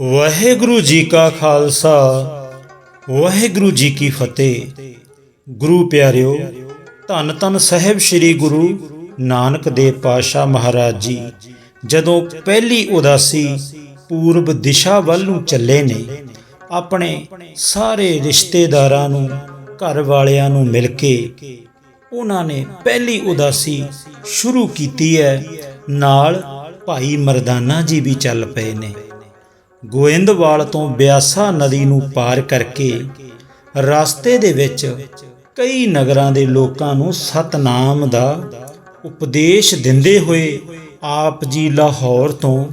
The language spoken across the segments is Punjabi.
ਵਾਹਿਗੁਰੂ ਜੀ ਕਾ ਖਾਲਸਾ, ਵਾਹਿਗੁਰੂ ਜੀ ਕੀ ਫਤਿਹ। ਗੁਰੂ ਪਿਆਰਿਓ, ਧੰਨ ਧੰਨ ਸਾਹਿਬ ਸ੍ਰੀ ਗੁਰੂ ਨਾਨਕ ਦੇਵ ਪਾਤਸ਼ਾਹ ਮਹਾਰਾਜ ਜੀ, ਜਦੋਂ ਪਹਿਲੀ ਉਦਾਸੀ ਪੂਰਬ ਦਿਸ਼ਾ ਵੱਲ ਨੂੰ ਚੱਲੇ ਨੇ, ਆਪਣੇ ਸਾਰੇ ਰਿਸ਼ਤੇਦਾਰਾਂ ਨੂੰ, ਘਰ ਵਾਲਿਆਂ ਨੂੰ ਮਿਲ ਕੇ ਉਹਨਾਂ ਨੇ ਪਹਿਲੀ ਉਦਾਸੀ ਸ਼ੁਰੂ ਕੀਤੀ ਹੈ। ਨਾਲ ਭਾਈ ਮਰਦਾਨਾ ਜੀ ਵੀ ਚੱਲ ਪਏ ਨੇ। ਗੋਇੰਦਵਾਲ ਤੋਂ ਬਿਆਸਾ ਨਦੀ ਨੂੰ ਪਾਰ ਕਰਕੇ ਰਸਤੇ ਦੇ ਵਿੱਚ ਕਈ ਨਗਰਾਂ ਦੇ ਲੋਕਾਂ ਨੂੰ ਸਤਨਾਮ ਦਾ ਉਪਦੇਸ਼ ਦਿੰਦੇ ਹੋਏ ਆਪ ਜੀ ਲਾਹੌਰ ਤੋਂ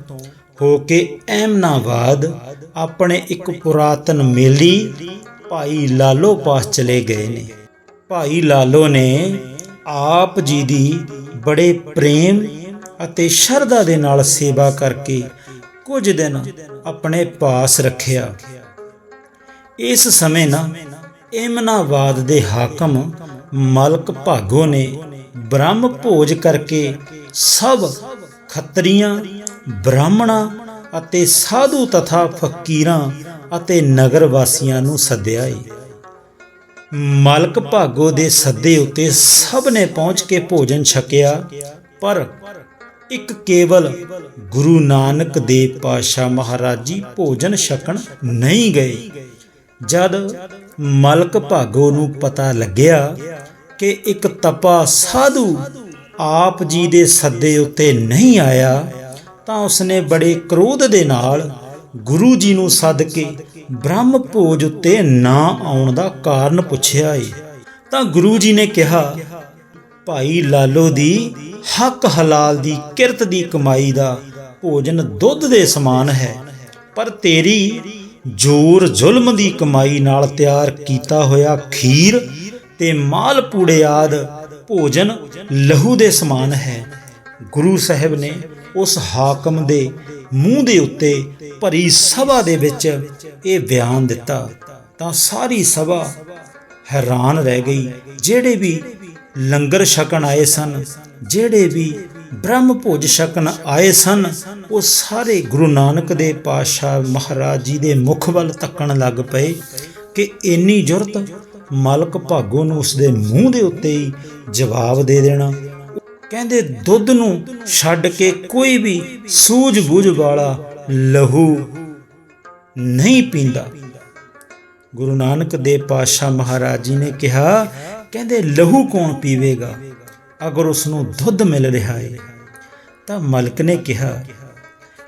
ਹੋ ਕੇ ਐਮਨਾਬਾਦ ਆਪਣੇ ਇੱਕ ਪੁਰਾਤਨ ਮੇਲੀ ਭਾਈ ਲਾਲੋ ਪਾਸ ਚਲੇ ਗਏ ਨੇ। ਭਾਈ ਲਾਲੋ ਨੇ ਆਪ ਜੀ ਦੀ ਬੜੇ ਪ੍ਰੇਮ ਅਤੇ ਸ਼ਰਧਾ ਦੇ ਨਾਲ ਸੇਵਾ ਕਰਕੇ ਕੁਝ ਦਿਨ ਆਪਣੇ ਪਾਸ ਰੱਖਿਆ। ਇਸ ਸਮੇਂ ਨਾ ਏਮਨਾਬਾਦ ਦੇ ਹਾਕਮ ਮਲਕ ਭਾਗੋ ਨੇ ਬ੍ਰਹਮ ਭੋਜ ਕਰਕੇ ਸਭ ਖੱਤਰੀਆਂ, ਬ੍ਰਾਹਮਣਾਂ ਅਤੇ ਸਾਧੂ ਤਥਾ ਫਕੀਰਾਂ ਅਤੇ ਨਗਰ ਵਾਸੀਆਂ ਨੂੰ ਸੱਦਿਆ ਏ। ਮਲਕ ਭਾਗੋ ਦੇ ਸੱਦੇ ਉੱਤੇ ਸਭ ਨੇ ਪਹੁੰਚ ਕੇ ਭੋਜਨ ਛਕਿਆ, ਪਰ ਇੱਕ ਕੇਵਲ ਗੁਰੂ ਨਾਨਕ ਦੇਵ ਪਾਤਸ਼ਾਹ ਮਹਾਰਾਜ ਜੀ ਭੋਜਨ ਛਕਣ ਨਹੀਂ ਗਏ। ਜਦ ਮਲਕ ਭਾਗੋ ਨੂੰ ਪਤਾ ਲੱਗਿਆ ਕਿ ਇੱਕ ਤਪਾ ਸਾਧੂ ਆਪ ਜੀ ਦੇ ਸੱਦੇ ਉੱਤੇ ਨਹੀਂ ਆਇਆ, ਤਾਂ ਉਸਨੇ ਬੜੇ ਕ੍ਰੋਧ ਦੇ ਨਾਲ ਗੁਰੂ ਜੀ ਨੂੰ ਸੱਦ ਕੇ ਬ੍ਰਹਮ ਭੋਜ ਉੱਤੇ ਨਾ ਆਉਣ ਦਾ ਕਾਰਨ ਪੁੱਛਿਆ ਏ। ਤਾਂ ਗੁਰੂ ਜੀ ਨੇ ਕਿਹਾ, ਭਾਈ ਲਾਲੋ ਦੀ ਹੱਕ ਹਲਾਲ ਦੀ ਕਿਰਤ ਦੀ ਕਮਾਈ ਦਾ ਭੋਜਨ ਦੁੱਧ ਦੇ ਸਮਾਨ ਹੈ। ਪਰ ਤੇਰੀ ਜ਼ੋਰ ਜ਼ੁਲਮ ਦੀ ਕਮਾਈ ਨਾਲ ਤਿਆਰ ਕੀਤਾ ਹੋਇਆ ਖੀਰ ਤੇ ਮਾਲ ਪੂੜੇ ਆਦ ਭੋਜਨ ਲਹੂ ਦੇ ਸਮਾਨ ਹੈ। ਗੁਰੂ ਸਾਹਿਬ ਨੇ ਉਸ ਹਾਕਮ ਦੇ ਮੂੰਹ ਦੇ ਉੱਤੇ ਭਰੀ ਸਭਾ ਦੇ ਵਿੱਚ ਇਹ ਬਿਆਨ ਦਿੱਤਾ। ਤਾਂ ਸਾਰੀ ਸਭਾ ਹੈਰਾਨ ਰਹਿ ਗਈ, ਜਿਹੜੇ ਵੀ ਲੰਗਰ ਛਕਣ ਆਏ ਸਨ। ਜਿਹੜੇ ਵੀ ਬ੍ਰਹਮ ਭੋਜ ਛਕਣ ਆਏ ਸਨ, ਉਹ ਸਾਰੇ ਗੁਰੂ ਨਾਨਕ ਦੇ ਪਾਤਸ਼ਾਹ ਮਹਾਰਾਜ ਜੀ ਦੇ ਮੁਖ ਵੱਲ ਤੱਕਣ ਲੱਗ ਪਏ ਕਿ ਇੰਨੀ ਜੁਰਤ ਮਲਕ ਭਾਗੋ ਨੂੰ ਉਸ ਦੇ ਮੂੰਹ ਦੇ ਉੱਤੇ ਹੀ ਜਵਾਬ ਦੇ ਦੇਣਾ। ਕਹਿੰਦੇ, ਦੁੱਧ ਨੂੰ ਛੱਡ ਕੇ ਕੋਈ ਵੀ ਸੂਝ-ਬੂਝ ਵਾਲਾ ਲਹੂ ਨਹੀਂ ਪੀਂਦਾ। ਗੁਰੂ ਨਾਨਕ ਦੇਵ ਪਾਤਸ਼ਾਹ ਮਹਾਰਾਜ ਜੀ ਨੇ ਕਿਹਾ ਕਹਿੰਦੇ, ਲਹੂ ਕੌਣ ਪੀਵੇਗਾ? ਅਗਰ ਉਸ ਨੂੰ ਦੁੱਧ ਮਿਲ ਰਿਹਾ ਹੈ ਤਾਂ ਮਲਕ ਨੇ ਕਿਹਾ,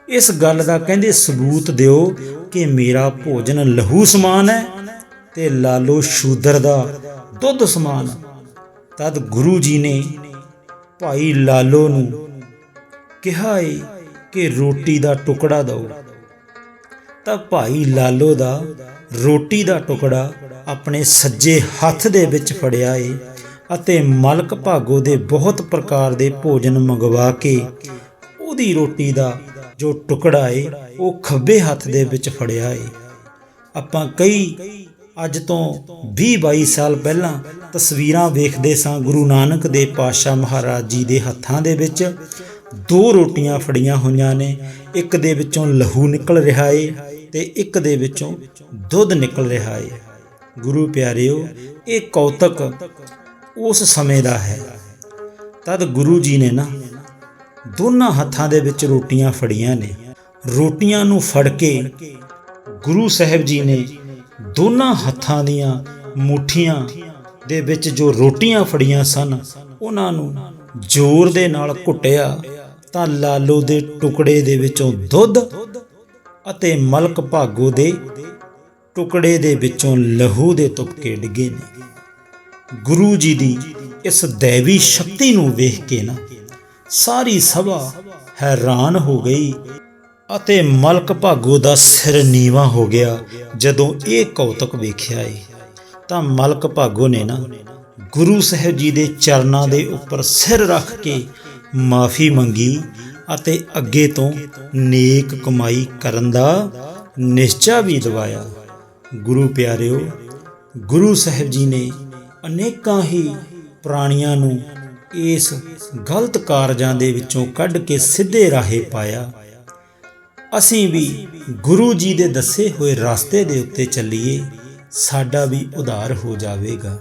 ਇਸ ਗੱਲ ਦਾ ਕਹਿੰਦੇ ਸਬੂਤ ਦਿਓ ਕਿ ਮੇਰਾ ਭੋਜਨ ਲਹੂ ਸਮਾਨ ਹੈ ਤੇ ਲਾਲੋ ਸ਼ੂਦਰ ਦਾ ਦੁੱਧ ਸਮਾਨ ਤਦ ਗੁਰੂ ਜੀ ਨੇ ਭਾਈ ਲਾਲੋ ਨੂੰ ਕਿਹਾ ਏ ਕਿ ਰੋਟੀ ਦਾ ਟੁਕੜਾ ਦਿਓ। ਤਾਂ ਭਾਈ ਲਾਲੋ ਦਾ ਰੋਟੀ ਦਾ ਟੁਕੜਾ ਆਪਣੇ ਸੱਜੇ ਹੱਥ ਦੇ ਵਿੱਚ ਫੜਿਆ ਏ ਅਤੇ ਮਲਕ ਭਾਗੋ ਦੇ ਬਹੁਤ ਪ੍ਰਕਾਰ ਦੇ ਭੋਜਨ ਮੰਗਵਾ ਕੇ ਉਹਦੀ ਰੋਟੀ ਦਾ ਜੋ ਟੁਕੜਾ ਏ, ਉਹ ਖੱਬੇ ਹੱਥ ਦੇ ਵਿੱਚ ਫੜਿਆ ਏ। ਆਪਾਂ ਕਈ ਅੱਜ ਤੋਂ 20-22 ਸਾਲ ਪਹਿਲਾਂ ਤਸਵੀਰਾਂ ਵੇਖਦੇ ਸਾਂ ਗੁਰੂ ਨਾਨਕ ਦੇ ਪਾਤਸ਼ਾਹ ਮਹਾਰਾਜ ਜੀ ਦੇ ਹੱਥਾਂ ਦੇ ਵਿੱਚ ਦੋ ਰੋਟੀਆਂ ਫੜੀਆਂ ਹੋਈਆਂ ਨੇ। ਇੱਕ ਦੇ ਵਿੱਚੋਂ ਲਹੂ ਨਿਕਲ ਰਿਹਾ ਏ ਤੇ ਇੱਕ ਦੇ ਵਿੱਚੋਂ ਦੁੱਧ ਨਿਕਲ ਰਿਹਾ ਏ। ਗੁਰੂ ਪਿਆਰਿਓ, ਇਹ ਕੌਤਕ ਉਸ ਸਮੇਂ ਦਾ ਹੈ। ਤਦ ਗੁਰੂ ਜੀ ਨੇ ਨਾ ਦੋਨਾਂ ਹੱਥਾਂ ਦੇ ਵਿੱਚ ਰੋਟੀਆਂ ਫੜੀਆਂ ਨੇ। ਰੋਟੀਆਂ ਨੂੰ ਫੜ ਕੇ ਗੁਰੂ ਸਾਹਿਬ ਜੀ ਨੇ ਦੋਨਾਂ ਹੱਥਾਂ ਦੀਆਂ ਮੁਠੀਆਂ ਦੇ ਵਿੱਚ ਜੋ ਰੋਟੀਆਂ ਫੜੀਆਂ ਸਨ, ਉਹਨਾਂ ਨੂੰ ਜ਼ੋਰ ਦੇ ਨਾਲ ਘੁੱਟਿਆ ਤਾਂ ਲਾਲੋ ਦੇ ਟੁਕੜੇ ਦੇ ਵਿੱਚੋਂ ਦੁੱਧ ਅਤੇ ਮਲਕ ਭਾਗੋ ਦੇ ਟੁਕੜੇ ਦੇ ਵਿੱਚੋਂ ਲਹੂ ਦੇ ਤੁਪਕੇ ਡਿੱਗੇ ਨੇ। ਗੁਰੂ ਜੀ ਦੀ ਇਸ ਦੇਵੀ ਸ਼ਕਤੀ ਨੂੰ ਵੇਖ ਕੇ ਨਾ ਸਾਰੀ ਸਭਾ ਹੈਰਾਨ ਹੋ ਗਈ ਅਤੇ ਮਲਕ ਭਾਗੋ ਦਾ ਸਿਰ ਨੀਵਾ ਹੋ ਗਿਆ। ਜਦੋਂ ਇਹ ਕੌਤਕ ਵੇਖਿਆ ਏ, ਤਾਂ ਮਲਕ ਭਾਗੋ ਨੇ ਨਾ ਗੁਰੂ ਸਾਹਿਬ ਜੀ ਦੇ ਚਰਨਾਂ ਦੇ ਉੱਪਰ ਸਿਰ ਰੱਖ ਕੇ ਮਾਫੀ ਮੰਗੀ ਅਤੇ ਅੱਗੇ ਤੋਂ ਨੇਕ ਕਮਾਈ ਕਰਨ ਦਾ ਨਿਸ਼ਚਾ ਵੀ ਦਿਵਾਇਆ। ਗੁਰੂ ਪਿਆਰਿਓ, ਗੁਰੂ ਸਾਹਿਬ ਜੀ ਨੇ ਅਨੇਕਾਂ ਹੀ ਪ੍ਰਾਣੀਆਂ ਨੂੰ ਇਸ ਗਲਤ ਕਾਰਜਾਂ ਦੇ ਵਿੱਚੋਂ ਕੱਢ ਕੇ ਸਿੱਧੇ ਰਾਹੇ ਪਾਇਆ। ਅਸੀਂ ਵੀ ਗੁਰੂ ਜੀ ਦੇ ਦੱਸੇ ਹੋਏ ਰਸਤੇ ਦੇ ਉੱਤੇ ਚੱਲੀਏ, ਸਾਡਾ ਵੀ ਉਧਾਰ ਹੋ ਜਾਵੇਗਾ।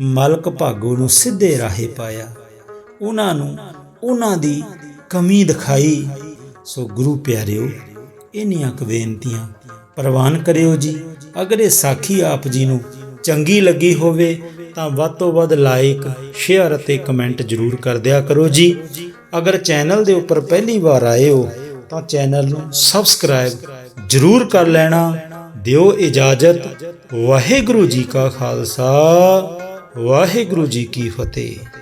ਮਲਕ ਭਾਗੋ ਨੂੰ ਸਿੱਧੇ ਰਾਹੇ ਪਾਇਆ। ਉਹਨਾਂ ਨੂੰ ਉਹਨਾਂ ਦੀ ਕਮੀ ਦਿਖਾਈ। ਸੋ ਗੁਰੂ ਪਿਆਰਿਓ ਇਹਨੀਆਂ ਕੁ ਬੇਨਤੀਆਂ ਪ੍ਰਵਾਨ ਕਰਿਓ ਜੀ। ਅਗਰ ਇਹ ਸਾਖੀ ਆਪ ਜੀ ਨੂੰ ਚੰਗੀ ਲੱਗੀ ਹੋਵੇ, ਤਾਂ ਵੱਧ ਤੋਂ ਵੱਧ ਲਾਈਕ ਸ਼ੇਅਰ ਅਤੇ ਕਮੈਂਟ ਜ਼ਰੂਰ ਕਰ ਦਿਆ ਕਰੋ ਜੀ। ਅਗਰ ਚੈਨਲ ਦੇ ਉੱਪਰ ਪਹਿਲੀ ਵਾਰ ਆਏ ਹੋ, ਤਾਂ ਚੈਨਲ ਨੂੰ ਸਬਸਕ੍ਰਾਈਬ ਜ਼ਰੂਰ ਕਰ ਲੈਣਾ। ਦਿਓ ਇਜਾਜ਼ਤ। ਵਾਹਿਗੁਰੂ ਜੀ ਕਾ ਖਾਲਸਾ, ਵਾਹਿਗੁਰੂ ਜੀ ਕੀ ਫਤਿਹ।